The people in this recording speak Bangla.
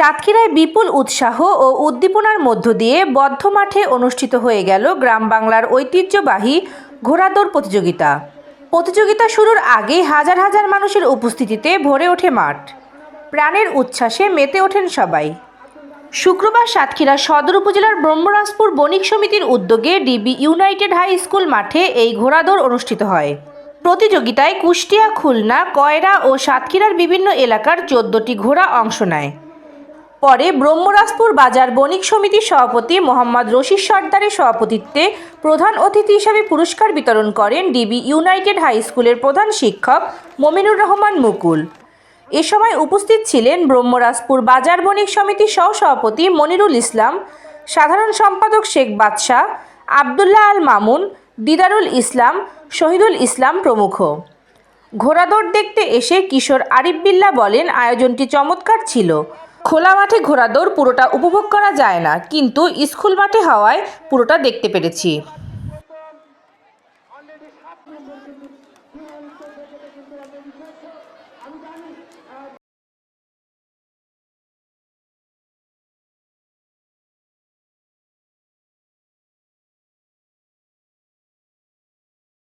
সাতক্ষীরায় বিপুল উৎসাহ ও উদ্দীপনার মধ্য দিয়ে বদ্ধ মাঠে অনুষ্ঠিত হয়ে গেল গ্রাম বাংলার ঐতিহ্যবাহী ঘোড়াদৌড় প্রতিযোগিতা। প্রতিযোগিতা শুরুর আগে হাজার হাজার মানুষের উপস্থিতিতে ভরে ওঠে মাঠ। প্রাণের উচ্ছ্বাসে মেতে ওঠেন সবাই। শুক্রবার সাতক্ষীরা সদর উপজেলার ব্রহ্মরাজপুর বণিক সমিতির উদ্যোগে ডিবি ইউনাইটেড হাই স্কুল মাঠে এই ঘোড়াদৌড় অনুষ্ঠিত হয়। প্রতিযোগিতায় কুষ্টিয়া, খুলনা, কয়রা ও সাতক্ষীরার বিভিন্ন এলাকার চোদ্দটি ঘোড়া অংশ নেয়। পরে ব্রহ্মরাজপুর বাজার বণিক সমিতির সভাপতি মোহাম্মদ রশিদ সর্দারের সভাপতিত্বে প্রধান অতিথি হিসাবে পুরস্কার বিতরণ করেন ডিবি ইউনাইটেড হাই স্কুলের প্রধান শিক্ষক মমিনুর রহমান মুকুল। এ সময় উপস্থিত ছিলেন ব্রহ্মরাজপুর বাজার বণিক সমিতির সহসভাপতি মনিরুল ইসলাম, সাধারণ সম্পাদক শেখ বাদশাহ, আবদুল্লাহ আল মামুন, দিদারুল ইসলাম, শহীদুল ইসলাম প্রমুখ। ঘোড়াদৌড় দেখতে এসে কিশোর আরিফ বিল্লা বলেন, আয়োজনটি চমৎকার ছিল। খোলা মাঠে ঘোড়াদৌড় পুরোটা উপভোগ করা যায় না, কিন্তু স্কুল মাঠে হওয়ায় পুরোটা দেখতে পেরেছি।